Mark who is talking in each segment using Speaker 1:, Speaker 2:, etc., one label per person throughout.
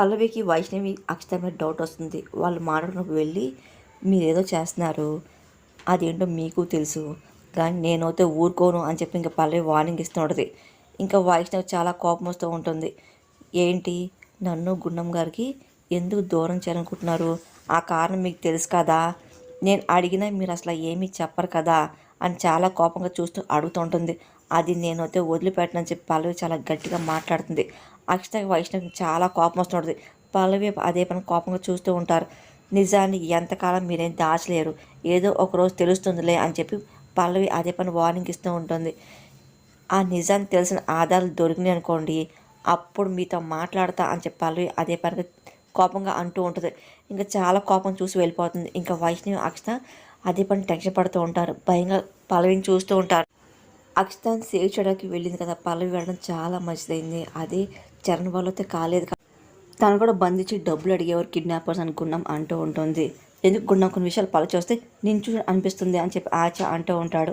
Speaker 1: పల్లవికి వైష్ణవి అక్షత మీద డౌట్ వస్తుంది. వాళ్ళు మాట్లాడుకున్నప్పుడు వెళ్ళి మీరేదో చేస్తున్నారు. అదేంటో మీకు తెలుసు. కానీ నేనైతే ఊరుకోను అని చెప్పి ఇంకా పల్లవి వార్నింగ్ ఇస్తూ ఉంటుంది ఇంకా వైష్ణవి చాలా కోపం వస్తూ ఉంటుంది. ఏంటి? నన్ను గుండం గారికి ఎందుకు దూరం చేయాలనుకుంటున్నారు? ఆ కారణం మీకు తెలుసు కదా. నేను అడిగినా మీరు అసలు ఏమీ చెప్పరు కదా అని చాలా కోపంగా చూస్తూ అడుగుతుంటుంది అది నేనైతే వదిలిపెట్టనని చెప్పి పల్లవి చాలా గట్టిగా మాట్లాడుతుంది. అక్షత వైష్ణవికి చాలా కోపం వస్తుంటుంది. పల్లవి అదే పని కోపంగా చూస్తూ ఉంటారు. నిజాన్ని ఎంతకాలం మీరేం దాచలేరు. ఏదో ఒక రోజు తెలుస్తుందిలే అని చెప్పి పల్లవి అదే పని వార్నింగ్ ఇస్తూ ఉంటుంది. ఆ నిజాన్ని తెలిసిన ఆధారాలు దొరికినాయి అనుకోండి అప్పుడు మీతో మాట్లాడతా అని చెప్పి పల్లవి అదే పనిగా కోపంగా అంటూ ఉంటుంది. ఇంకా చాలా కోపం చూసి వెళ్ళిపోతుంది. ఇంకా వైష్ణవి అక్షత అదే పని టెన్షన్ పడుతూ ఉంటారు. భయంగా పల్లవిని చూస్తూ ఉంటారు. అక్షతాన్ని సేవ్ చేయడానికి వెళ్ళింది కదా. పల్లవి వెళ్ళడం చాలా మంచిదైంది. అదే చరణ్ వాళ్ళతో కాలేదు తను కూడా బంధించి డబ్బులు అడిగేవారు కిడ్నాపర్స్ అని అంటూ ఉంటుంది. ఎందుకు గున్నం కొన్ని విషయాలు పల చూస్తే నించు అనిపిస్తుంది అని చెప్పి ఆచ అంటూ ఉంటాడు.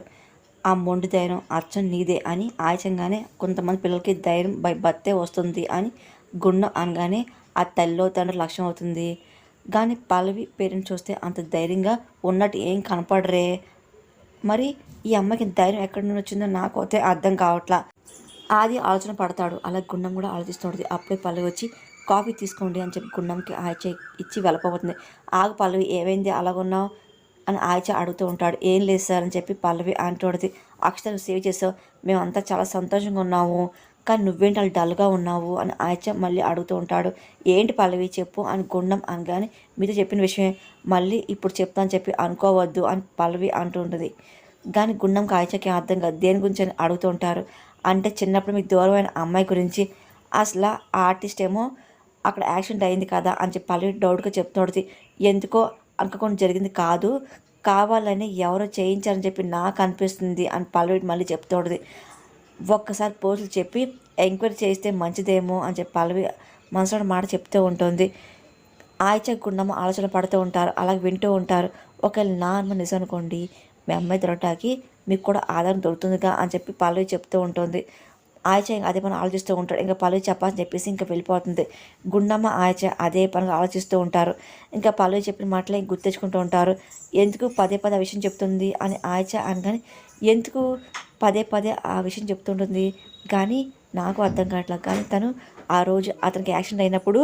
Speaker 1: ఆ మొండి ధైర్యం అచ్చం నీదే అని ఆచంగానే కొంతమంది పిల్లలకి ధైర్యం బై బత్తే వస్తుంది అని గుండం అనగానే ఆ తల్లిలో తండ్రి లక్ష్యం అవుతుంది. కానీ పల్లవి పేరెంట్స్ చూస్తే అంత ధైర్యంగా ఉన్నట్టు ఏం కనపడరే? మరి ఈ అమ్మాయికి ధైర్యం ఎక్కడి నుండి వచ్చిందో నాకు అయితే అర్థం కావట్లా. ఆది ఆలోచన పడతాడు. అలా గుండం కూడా ఆలోచిస్తుంటుంది. అప్పుడే పల్లవి వచ్చి కాఫీ తీసుకోండి అని చెప్పి గుండంకి ఆయిచ ఇచ్చి వెళ్ళిపోతుంది. ఆగు పల్లవి ఏమైంది? అలాగున్నావు అని ఆయచ అడుగుతూ ఉంటాడు. ఏం లేదు సార్ అని చెప్పి పల్లవి అంటుంది అక్షతను సేవ్ చేసావు. మేమంతా చాలా సంతోషంగా ఉన్నాము. కానీ నువ్వేంటి అలా డల్గా ఉన్నావు? అని ఆయచ మళ్ళీ అడుగుతూ ఉంటాడు. ఏంటి పల్లవి చెప్పు అని గుండం అనగానే మీతో చెప్పిన విషయం మళ్ళీ ఇప్పుడు చెప్తాను చెప్పి అనుకోవద్దు అని పల్లవి అంటూ ఉంటుంది. కానీ గుండంకి ఆయిచకి అర్థం కాదు. దేని గురించి అని అడుగుతూ ఉంటారు. అంటే చిన్నప్పుడు మీకు దూరమైన అమ్మాయి గురించి అసలు ఆర్టిస్ట్ ఏమో అక్కడ యాక్సిడెంట్ అయింది కదా అని చెప్పి పల్లవి డౌట్గా చెప్తున్నది. ఎందుకో అనుకోకుండా జరిగింది కాదు. కావాలని ఎవరో చేయించారని చెప్పి నాకు అనిపిస్తుంది అని పల్లవి మళ్ళీ చెప్తుంటుంది ఒక్కసారి పోస్టులు చెప్పి ఎంక్వైరీ చేస్తే మంచిదేమో అని చెప్పి పల్లవి మనసులో మాట చెప్తూ ఉంటుంది. ఆయిచ గుండమ్మ ఆలోచన పడుతూ ఉంటారు. అలా వింటూ ఉంటారు. ఒకవేళ నా అమ్మ నిజం అనుకోండి మీ అమ్మాయి దొరటాకి మీకు కూడా ఆదాయం దొరుకుతుందిగా అని చెప్పి పల్లవి చెప్తూ ఉంటుంది. ఆయచ ఇంకా అదే పని ఆలోచిస్తూ ఉంటాడు ఇంకా పల్లవి చెప్పాలని చెప్పేసి ఇంకా వెళ్ళిపోతుంది. గుండమ్మ ఆయచ అదే పనిగా ఆలోచిస్తూ ఉంటారు. ఇంకా పల్లవి చెప్పిన మాటలే గుర్తించుకుంటూ ఉంటారు. ఎందుకు పదే పదే ఆ విషయం చెప్తుంది అని ఆయచ అనగానే ఎందుకు పదే పదే ఆ విషయం చెప్తుంటుంది? కానీ నాకు అర్థం కావట్లేదు. కానీ తను ఆ రోజు అతనికి యాక్సిడెంట్ అయినప్పుడు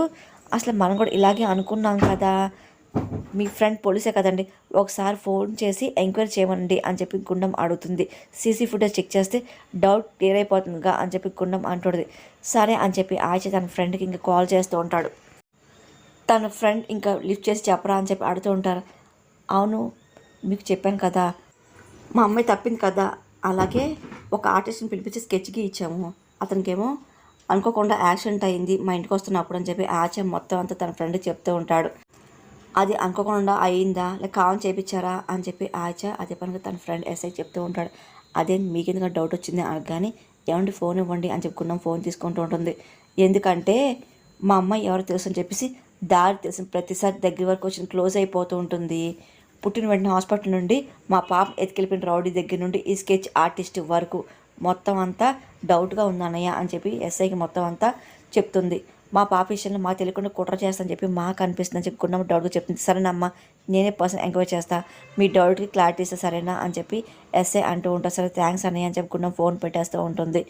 Speaker 1: అసలు మనం కూడా ఇలాగే అనుకున్నాం కదా. మీ ఫ్రెండ్ పోలీసే కదండి. ఒకసారి ఫోన్ చేసి ఎంక్వైరీ చేయమనండి అని చెప్పి గుండం అడుగుతుంది సీసీ ఫుటేజ్ చెక్ చేస్తే డౌట్ క్లియర్ అయిపోతుందిగా అని చెప్పి గుండం అంటుంది. సరే అని చెప్పి ఆయిచ తన ఫ్రెండ్కి ఇంకా కాల్ చేస్తూ ఉంటాడు. తన ఫ్రెండ్ ఇంకా లిఫ్ట్ చేసి చెప్పరా అని చెప్పి అడుగుతూ ఉంటారు. అవును మీకు చెప్పాను కదా. మా అమ్మాయి తప్పింది కదా. అలాగే ఒక ఆర్టిస్ట్ని పిలిపించి స్కెచ్కి ఇచ్చాము. అతనికేమో అనుకోకుండా యాక్సిడెంట్ అయింది. మా ఇంటికి వస్తున్నప్పుడు అని చెప్పి ఆచ మొత్తం అంతా తన ఫ్రెండ్ చెప్తూ ఉంటాడు. అది అనుకోకుండా అయిందా లేక కావం చేయించారా అని చెప్పి ఆచా అదే పనికి తన ఫ్రెండ్ ఎస్ఐ చెప్తూ ఉంటాడు. అదే మీకెందుకు డౌట్ వచ్చింది అనగానే ఏమండి ఫోన్ ఇవ్వండి అని చెప్పుకున్నాం ఫోన్ తీసుకుంటూ ఉంటుంది. ఎందుకంటే మా అమ్మాయి ఎవరు తెలుసు అని చెప్పేసి దారి తెలిసిన ప్రతిసారి దగ్గర వరకు వచ్చిన క్లోజ్ అయిపోతూ ఉంటుంది. పుట్టిన వెంటనే హాస్పిటల్ నుండి మా పాప ఎత్తుకెళ్ళిపోయిన రౌడీ దగ్గర నుండి ఈ స్కెచ్ ఆర్టిస్ట్ వరకు. మొత్తం అంతా డౌట్గా ఉంది అన్నయ్య అని చెప్పి ఎస్ఐకి మొత్తం అంతా చెప్తుంది. మా పాప విషయంలో మాకు తెలియకుండా కుట్ర చేస్తానని చెప్పి మాకు అనిపిస్తుంది అని చెప్పి గుండమ్మ డౌట్గా చెప్తుంది. సరేనమ్మా నేనే పర్సన్ ఎంక్వైరీ చేస్తా. మీ డౌట్కి క్లారిటీ ఇస్తా సరేనా అని చెప్పి ఎస్ఏ అంటూ ఉంటారు. సరే థ్యాంక్స్ అన్నయ్య అని చెప్పి గుండె ఫోన్ పెట్టేస్తూ ఉంటుంది.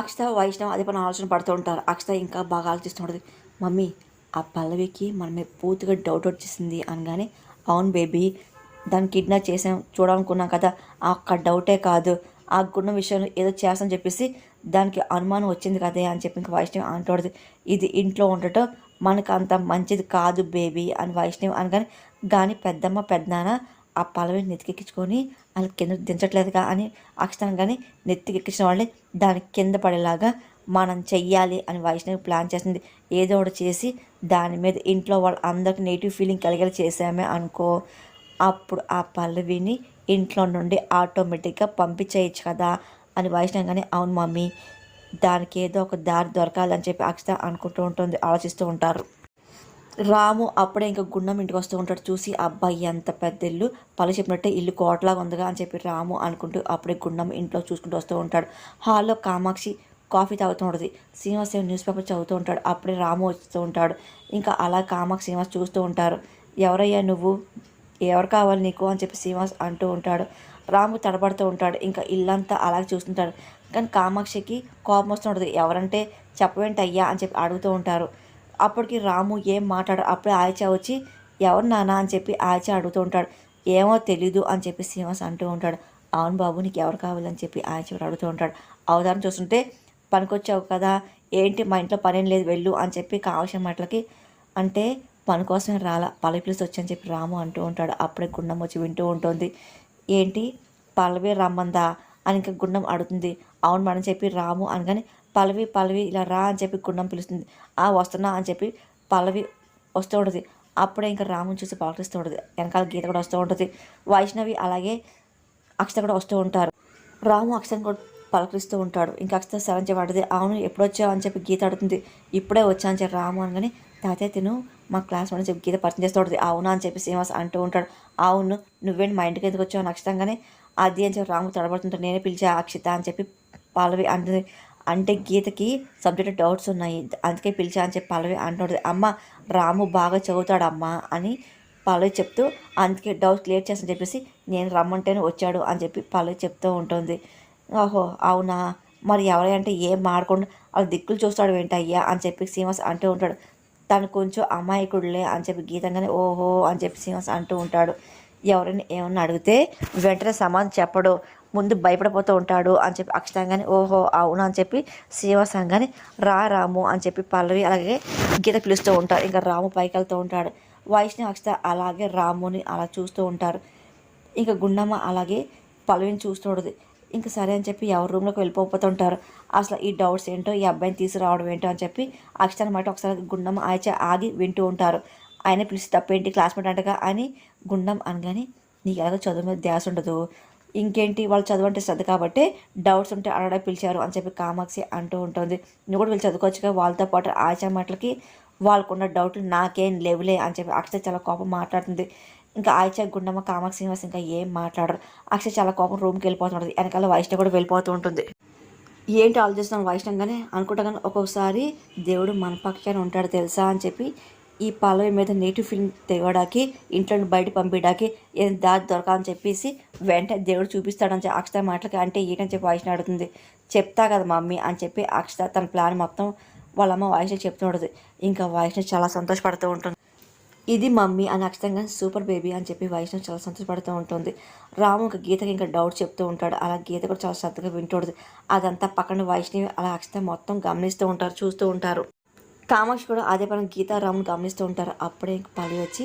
Speaker 1: అక్షత వైష్ణవ్ అదే పని ఆలోచన పడుతూ ఉంటారు. అక్షత ఇంకా బాగా ఆలోచిస్తుంటుంది మమ్మీ ఆ పల్లవికి మనమే పూర్తిగా డౌట్ వచ్చేసింది అనగానే అవును బేబీ దాన్ని కిడ్నాప్ చేసాం చూడాలనుకున్నాం కదా. ఆ ఒక్క డౌటే కాదు. ఆ గుణ విషయంలో ఏదో చేస్తామని చెప్పేసి దానికి అనుమానం వచ్చింది కదే అని చెప్పి ఇంకా వైష్ణవి అంటాడు ఇది ఇంట్లో ఉండటం మనకు అంత మంచిది కాదు బేబీ అని వైష్ణవి అనగానే కానీ పెద్దమ్మ పెద్దనాన్న ఆ పలవిని నెత్తికెక్కించుకొని వాళ్ళకి కింద దించట్లేదుగా అని అక్షరం కానీ నెత్తికెక్కించిన వాళ్ళని దాని కింద పడేలాగా మనం చెయ్యాలి అని వైష్ణవి ప్లాన్ చేసింది. ఏదో ఒకటి చేసి దాని మీద ఇంట్లో వాళ్ళు అందరికి నెగిటివ్ ఫీలింగ్ కలిగేలా చేసామే అనుకో. అప్పుడు ఆ పల్లవిని ఇంట్లో నుండి ఆటోమేటిక్గా పంపించేయచ్చు కదా అని వైష్ణవి కానీ అవును మమ్మీ దానికి ఏదో ఒక దారి దొరకాలని చెప్పి అక్షత అనుకుంటూ ఉంటుంది ఆలోచిస్తూ ఉంటారు. రాము అప్పుడే ఇంకా గుండం ఇంటికి వస్తూ ఉంటాడు. చూసి అబ్బాయి ఎంత పెద్ద ఇల్లు పలు చెప్పినట్టే ఇల్లు కోటలాగా ఉందిగా అని చెప్పి రాము అనుకుంటూ అప్పుడే గుండం ఇంట్లో చూసుకుంటూ వస్తూ ఉంటాడు. హాల్లో కామాక్షి కాఫీ తాగుతూ ఉంటుంది. శ్రీనివాస్ న్యూస్ పేపర్ చదువుతూ ఉంటాడు. అప్పుడే రాము వస్తూ ఉంటాడు. ఇంకా అలా కామాక్షి శ్రీనివాస్ చూస్తూ ఉంటారు. ఎవరయ్యా నువ్వు? ఎవరు కావాలి నీకు? అని చెప్పి శ్రీనివాస్ అంటూ ఉంటాడు. రాము తడబడుతూ ఉంటాడు. ఇంకా ఇల్లంతా అలాగే చూస్తుంటాడు. కానీ కామాక్షికి కోపం వస్తుంటుంది. ఎవరంటే చెప్పవేంటి అయ్యా అని చెప్పి అడుగుతూ ఉంటారు. అప్పటికి రాము ఏం మాట్లాడు అప్పుడే ఆయిచా వచ్చి ఎవరు నానా అని చెప్పి ఆయిచా అడుగుతూ ఉంటాడు. ఏమో తెలీదు అని చెప్పి శ్రీనివాస్ అంటూ ఉంటాడు. అవును బాబు నీకు ఎవరు కావాలని చెప్పి ఆయిచా అడుగుతూ ఉంటాడు. అవతారం చూస్తుంటే పనికొచ్చావు కదా ఏంటి? మా ఇంట్లో పనేం లేదు వెళ్ళు అని చెప్పి కావాల్సిన మాటలకి అంటే పని కోసమే రాలా పల్లవి వచ్చి వచ్చని చెప్పి రాము అంటూ ఉంటాడు. అప్పుడే గుండం వచ్చి వింటూ ఉంటుంది. ఏంటి? పల్లవి రమ్మందా? అని ఇంకా గుండం అడుగుతుంది. అవును మనం చెప్పి రాము అనగానే పల్లవి పల్లవి ఇలా రా అని చెప్పి గుండం పిలుస్తుంది. ఆ వస్తున్నా అని చెప్పి పల్లవి వస్తూ ఉంటుంది. అప్పుడే ఇంకా రాముని చూసి పలకరిస్తూ ఉంటుంది. వెనకాల గీత కూడా వస్తూ ఉంటుంది. వైష్ణవి అలాగే అక్షత కూడా వస్తూ ఉంటారు. రాము అక్షతను కూడా పలకరిస్తూ ఉంటాడు. ఇంకా అక్షత సెవెన్ పడుతుంది అవును ఎప్పుడు వచ్చావు అని చెప్పి గీత అడుగుతుంది. ఇప్పుడే వచ్చా అని చెప్పి రాము అనగానే తాతయ్య తిను మా క్లాస్ అని చెప్పి గీత పరిచయం చేస్తూ ఉంటుంది అవునా అని చెప్పి శ్రీనివాస్ అంటూ ఉంటాడు. అవును నువ్వేంటి మా ఇంటికి ఎందుకు వచ్చావు నచ్చితంగానే అది అని చెప్పి రాము తడబడుతుంటే నేనే పిలిచా అక్షిత అని చెప్పి పల్లవి అంటుంది. అంటే గీతకి సబ్జెక్ట్ డౌట్స్ ఉన్నాయి. అందుకే పిలిచా అని చెప్పి పల్లవి అంటుంటుంది అమ్మ రాము బాగా చదువుతాడు అని పల్లవి చెప్తూ అందుకే డౌట్ క్లియర్ చేస్తాను చెప్పేసి నేను రమ్మంటేనే వచ్చాడు అని చెప్పి పల్లవి చెప్తూ ఉంటుంది. ఓహో అవునా? మరి ఎవరంటే ఏం మాడకుండా వాళ్ళ దిక్కులు చూస్తాడు ఏంటయ్యా అని చెప్పి శ్రీనివాస్ అంటూ ఉంటాడు. తను కొంచెం అమాయకుడులే అని చెప్పి గీతంగానే ఓహో అని చెప్పి శ్రీనివాస్ అంటూ ఉంటాడు. ఎవరైనా ఏమన్నా అడిగితే వెంటనే సమాధానం చెప్పడు. ముందు భయపడిపోతూ ఉంటాడు అని చెప్పి అక్షతంగానే ఓహో అవును అని చెప్పి శ్రీనివాస్ కానీ రా రాము అని చెప్పి పల్లవి అలాగే గీత పిలుస్తూ ఉంటారు ఇంకా రాము పైకి వెళ్తూ ఉంటాడు. వైష్ణవి అక్షత అలాగే రాముని అలా చూస్తూ ఉంటారు. ఇంకా గుండమ్మ అలాగే పల్లవిని చూస్తూ ఉంటుంది. ఇంకా సరే అని చెప్పి ఎవరి రూమ్లోకి వెళ్ళిపోతుంటారు అసలు ఈ డౌట్స్ ఏంటో ఈ అబ్బాయిని తీసుకురావడం ఏంటో అని చెప్పి అక్షర మాట ఒకసారి గుండం ఆయిచ ఆగి వింటూ ఉంటారు. ఆయన పిలిచి తప్పేంటి క్లాస్మేట్ అంటగా? అని గుండం అనగానే నీకు ఎలాగో చదువు మీద ధ్యాస ఉండదు. ఇంకేంటి? వాళ్ళు చదువు అంటే శ్రద్ధ కాబట్టి డౌట్స్ ఉంటే అడగడా పిలిచారు అని చెప్పి కామాక్షి అంటూ ఉంటుంది. నువ్వు కూడా వీళ్ళు చదువుకోవచ్చుగా? వాళ్ళతో పాటు ఆచా మాటలకి వాళ్ళకున్న డౌట్లు నాకేం లేవులే అని చెప్పి అక్షర చాలా కోపం మాట్లాడుతుంది. ఇంకా ఆయిచా గుండమ్మ కామాక్షి శ్రీనివాస్ ఇంకా ఏం మాట్లాడరు. అక్షయ్ చాలా కోపం రూమ్కి వెళ్ళిపోతుంటుంది. వెనకాల వైష్ణవ్ కూడా వెళ్ళిపోతూ ఉంటుంది ఏంటి ఆలోచిస్తున్నాను వైష్ణవ్ కానీ అనుకుంటా కానీ ఒక్కొక్కసారి దేవుడు మన పక్షాన ఉంటాడు తెలుసా అని చెప్పి ఈ పల్లవి మీద నెగిటివ్ ఫీలింగ్ తెగడానికి ఇంట్లో బయట పంపించడానికి ఏం దారి దొరకాలని చెప్పేసి వెంటనే దేవుడు చూపిస్తాడని చెప్పి అక్షత మాటలకి అంటే ఏంటని చెప్పి వైష్ణవ్ అడుగుతుంది. చెప్తా కదా మమ్మీ అని చెప్పి అక్షత తన ప్లాన్ మొత్తం వాళ్ళమ్మ వైష్ణవ్ చెప్తూ ఉంటుంది. ఇంకా వైష్ణవ్ చాలా సంతోషపడుతూ ఉంటుంది. ఇది మమ్మీ అని అక్షతంగా సూపర్ బేబీ అని చెప్పి వైష్ణవ్ చాలా సంతోషపడుతూ ఉంటుంది. రాము ఇంకా గీతకి ఇంకా డౌట్ చెప్తూ ఉంటాడు. అలా గీత కూడా చాలా శ్రద్ధగా వింటుంది అదంతా పక్కన వైష్ణవి అలా అక్షత మొత్తం గమనిస్తూ ఉంటారు చూస్తూ ఉంటారు. కామాక్షి కూడా అదే పని గీత రాముని గమనిస్తూ ఉంటారు. అప్పుడే ఇంక పని వచ్చి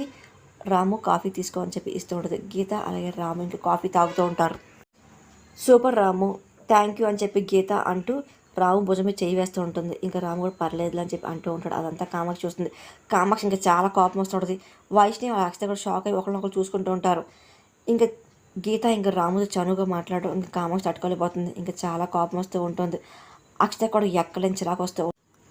Speaker 1: రాము కాఫీ తీసుకో అని చెప్పి ఇస్తూ ఉంటుంది. గీత అలాగే రాము ఇంకా కాఫీ తాగుతూ ఉంటారు. సూపర్ రాము థ్యాంక్ యూ అని చెప్పి గీత అంటూ రాము భుజం మీద చేయి వేస్తూ ఉంటుంది. ఇంకా రాము కూడా పర్లేదు అని చెప్పి అంటూ ఉంటాడు. అదంతా కామాక్షి చూస్తుంది. కామాక్షి ఇంకా చాలా కోపం వస్తుంటుంది వైష్ణవి అక్షత కూడా షాక్ అయ్యి ఒకరినొకరు చూసుకుంటూ ఉంటారు. ఇంకా గీత ఇంకా రాముతో చనువుగా మాట్లాడడం ఇంకా కామాక్షి తట్టుకోలేకపోతుంది. ఇంకా చాలా కోపం వస్తూ ఉంటుంది. అక్షత కూడా ఎక్కలేని చిరాకు వస్తూ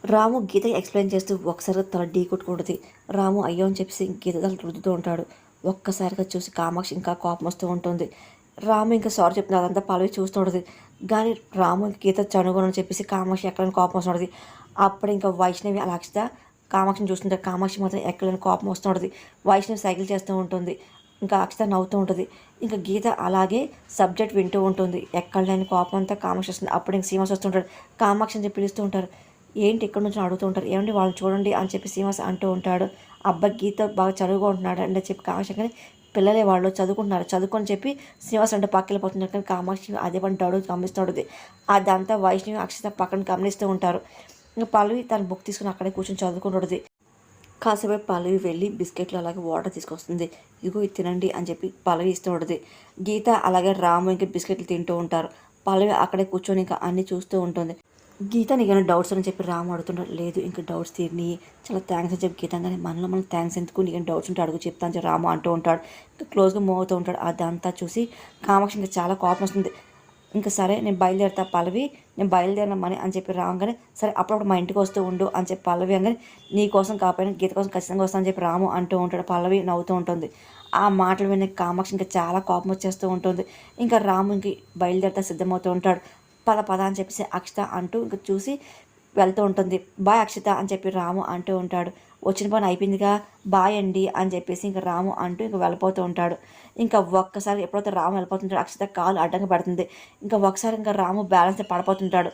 Speaker 1: రాము గీత ఎక్స్ప్లెయిన్ చేస్తూ ఒకసారిగా తల ఢీ కొట్టుకుంటుంది. రాము అయ్యో అని చెప్పేసి గీత తల రుద్దుతూ ఉంటాడు. ఒక్కసారిగా చూసి కామాక్షి ఇంకా కోపం వస్తూ ఉంటుంది. రాము ఇంకా సారీ చెప్తుంది అదంతా పల్లవి చూస్తూ కానీ రాము గీత చనుగొనని చెప్పేసి కామాక్షి ఎక్కడైనా కోపం వస్తుంటుంది అప్పుడు ఇంకా వైష్ణవి అలా అక్షిత కామాక్షిని చూస్తుంటే కామాక్షి మాత్రం ఎక్కడైనా కోపం వస్తుంటుంది వైష్ణవి సైకిల్ చేస్తూ ఉంటుంది. ఇంకా అక్షిత నవ్వుతూ ఉంటుంది. ఇంకా గీత అలాగే సబ్జెక్ట్ వింటూ ఉంటుంది. ఎక్కడ లేని కోపం అంతా కామాక్షి వస్తుంది. అప్పుడు ఇంక సీమాస్ వస్తుంటాడు కామాక్షి అని చెప్పి పిలుస్తూ ఉంటారు. ఏంటి ఇక్కడ నుంచి అడుగుతూ ఉంటారు. ఏమండి వాళ్ళు చూడండి అని చెప్పి శ్రీనివాస్ అంటూ ఉంటాడు. అబ్బాయి గీత బాగా చదువుగా ఉంటున్నాడు అని చెప్పి కామాక్షి కానీ పిల్లలే వాళ్ళు చదువుకుంటున్నారు. చదువుకొని చెప్పి శ్రీనివాస్ అంటే పక్కకెళ్ళిపోతున్నారు కానీ కామాక్షి అదే పని డౌడు గమనిస్తుంటుంది అదంతా వైష్ణవి అక్షత పక్కన గమనిస్తూ ఉంటారు. ఇంకా పల్లవి తన బుక్ తీసుకుని అక్కడే కూర్చొని చదువుకుంటుంది కాసేపు పల్లవి వెళ్ళి బిస్కెట్లు అలాగే వాటర్ తీసుకొస్తుంది. ఇదిగో ఇది తినండి అని చెప్పి పల్లవి ఇస్తూ ఉంటుంది గీత అలాగే రాము ఇంకా బిస్కెట్లు తింటూ ఉంటారు. పల్లవి అక్కడే కూర్చొని ఇంకా అన్నీ చూస్తూ ఉంటుంది. గీత నీకైనా డౌట్స్ అని చెప్పి రాము అడుగుతుంటాడు లేదు ఇంకా డౌట్స్ తీరిని. చాలా థ్యాంక్స్ అని చెప్పి గీత కానీ మనలో మనం థ్యాంక్స్ ఎందుకు? నీకు డౌట్స్ ఉంటే అడుగు చెప్తాను చెప్పి రాము అంటూ ఉంటాడు. ఇంకా క్లోజ్గా మూవ్ అవుతూ ఉంటాడు. అదంతా చూసి కామాక్షి ఇంకా చాలా కోపం వస్తుంది. ఇంకా సరే నేను బయలుదేరుతా పల్లవి. నేను బయలుదేరినామని అని చెప్పి రాగానే సరే అప్పుడప్పుడు మా ఇంటికి వస్తూ ఉండు అని చెప్పి పల్లవి అనగానే నీ కోసం కాకపోయినా గీత కోసం ఖచ్చితంగా వస్తాను అని చెప్పి రాము అంటూ ఉంటాడు. పల్లవి నవ్వుతూ ఉంటుంది. ఆ మాటలు వినే కామాక్షి ఇంకా చాలా కోపం వచ్చేస్తూ ఉంటుంది. ఇంకా రాము ఇంక బయలుదేరితే సిద్ధమవుతూ ఉంటాడు. పద పద అని చెప్పేసి అక్షిత అంటూ ఇంకా చూసి వెళ్తూ ఉంటుంది. బాయ్ అక్షిత అని చెప్పి రాము అంటూ ఉంటాడు. వచ్చిన పని అయిపోయిందిగా బాయ్ అండి అని చెప్పేసి ఇంకా రాము అంటూ ఇంకా వెళ్ళిపోతూ ఉంటాడు. ఇంకా ఒక్కసారి ఎప్పుడైతే రాము వెళ్ళిపోతుంటాడు అక్షిత కాలు అడ్డంగా పడుతుంది. ఇంకా ఒకసారి ఇంకా రాము బ్యాలెన్స్ పడిపోతుంటాడు.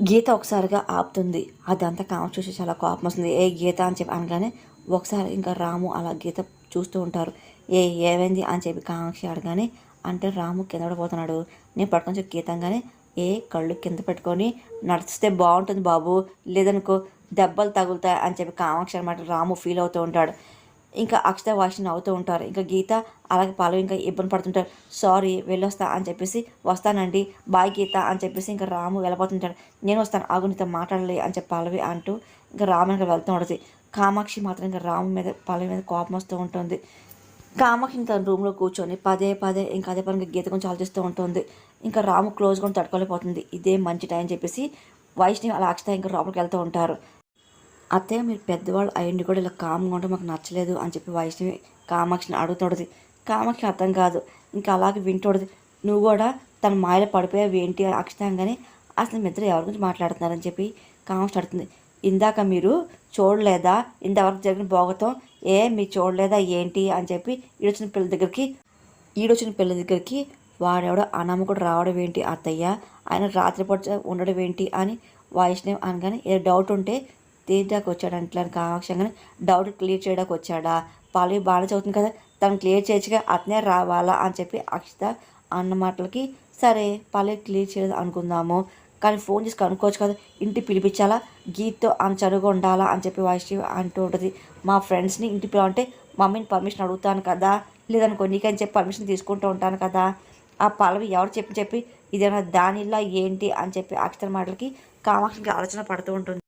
Speaker 1: గీత ఒకసారిగా ఆపుతుంది. అదంతా కామ చూసి చాలా కోపం వస్తుంది. ఏ గీత అని చెప్పి అనగానే ఒకసారి ఇంకా రాము అలా గీత చూస్తూ ఉంటారు. ఏ ఏమైంది? అని చెప్పి కామాక్షి అడగానే అంటే రాము కింద పడిపోతున్నాడు. నేను పడుకొని చెప్పి గీతంగానే ఏ కళ్ళు కింద పెట్టుకొని నడిస్తే బాగుంటుంది బాబు. లేదనుకో దెబ్బలు తగులుతాయి అని చెప్పి కామాక్షి అనమాట రాము ఫీల్ అవుతూ ఉంటాడు. ఇంకా అక్షత వాయిస్ అవుతూ ఉంటారు. ఇంకా గీత అలాగే పాలు ఇంకా ఇబ్బంది పడుతుంటారు. సారీ వెళ్ళొస్తా అని చెప్పేసి వస్తానండి. బాయ్ గీత అని చెప్పేసి ఇంకా రాము వెళ్ళబోతుంటాడు. నేను వస్తాను. ఆగు నీతో మాట్లాడలే అని చెప్పి పాలవి అంటూ ఇంకా రాము ఇంకా వెళ్తూ ఉంటుంది. కామాక్షి మాత్రం ఇంకా రాము మీద పాలవి మీద కోపం వస్తూ ఉంటుంది. కామాక్షిని తన రూమ్లో కూర్చొని పదే పదే ఇంకా అదే పని గీత గురించి ఆలోచిస్తూ ఉంటుంది. ఇంకా రాము క్లోజ్ కూడా తట్టుకోలేకపోతుంది. ఇదే మంచి టైం అని చెప్పేసి వైష్ణవి అలా అక్షత ఇంకా లోపలికి వెళ్తూ ఉంటారు. అత్తయ్య మీరు పెద్దవాళ్ళు అయ్యండి కూడా ఇలా కామ్గా ఉంటే మాకు నచ్చలేదు అని చెప్పి వైష్ణవి కామాక్షిని అడుగుతుండదు కామాక్షి అర్థం కాదు. ఇంకా అలాగే వింటూడదు నువ్వు కూడా తన మాయలో పడిపోయావు ఏంటి అని అక్షితంగానే అసలు మీ ఇద్దరు ఎవరి గురించి మాట్లాడుతున్నారని చెప్పి కామాక్షి అడుగుతుంది. ఇందాక మీరు చూడలేదా? ఇంతవరకు జరిగిన భోగతం ఏ మీరు చూడలేదా ఏంటి అని చెప్పి ఈడొచ్చిన పిల్లల దగ్గరికి ఈడొచ్చిన పిల్లల దగ్గరికి వాడెవడో అనామకుడు రావడం ఏంటి అత్తయ్య? ఆయన రాత్రిపూట ఉండడం ఏంటి అని వైష్ణవ్ అనగానే ఏ డౌట్ ఉంటే తీర్చాక వచ్చాడు అంట్లా కామాక్షంగానే డౌట్ క్లియర్ చేయడానికి వచ్చాడా? పాలు బాగానే చదువుతుంది కదా తను క్లియర్ చేయొచ్చుగా అతనే రావాలా అని చెప్పి అక్షిత అన్న మాటలకి సరే పాలు క్లియర్ చేయలేదు అనుకుందాము. కానీ ఫోన్ చేసి కనుక్కోవచ్చు కదా ఇంటి పిలిపించాలా? గీత్తో ఆమె చదువుగా ఉండాలా అని చెప్పి వైష్ణవి అంటూ ఉంటుంది. మా ఫ్రెండ్స్ని ఇంటి పిలవంటే మమ్మీని పర్మిషన్ అడుగుతాను కదా లేదనుకో నీకని చెప్పి పర్మిషన్ తీసుకుంటూ ఉంటాను కదా. ఆ పల్లవి ఎవరు చెప్పి చెప్పి ఇదేమైనా దానిలా ఏంటి అని చెప్పి అక్షర మాటలకి కామాక్షికి ఆలోచన పడుతూ ఉంటుంది.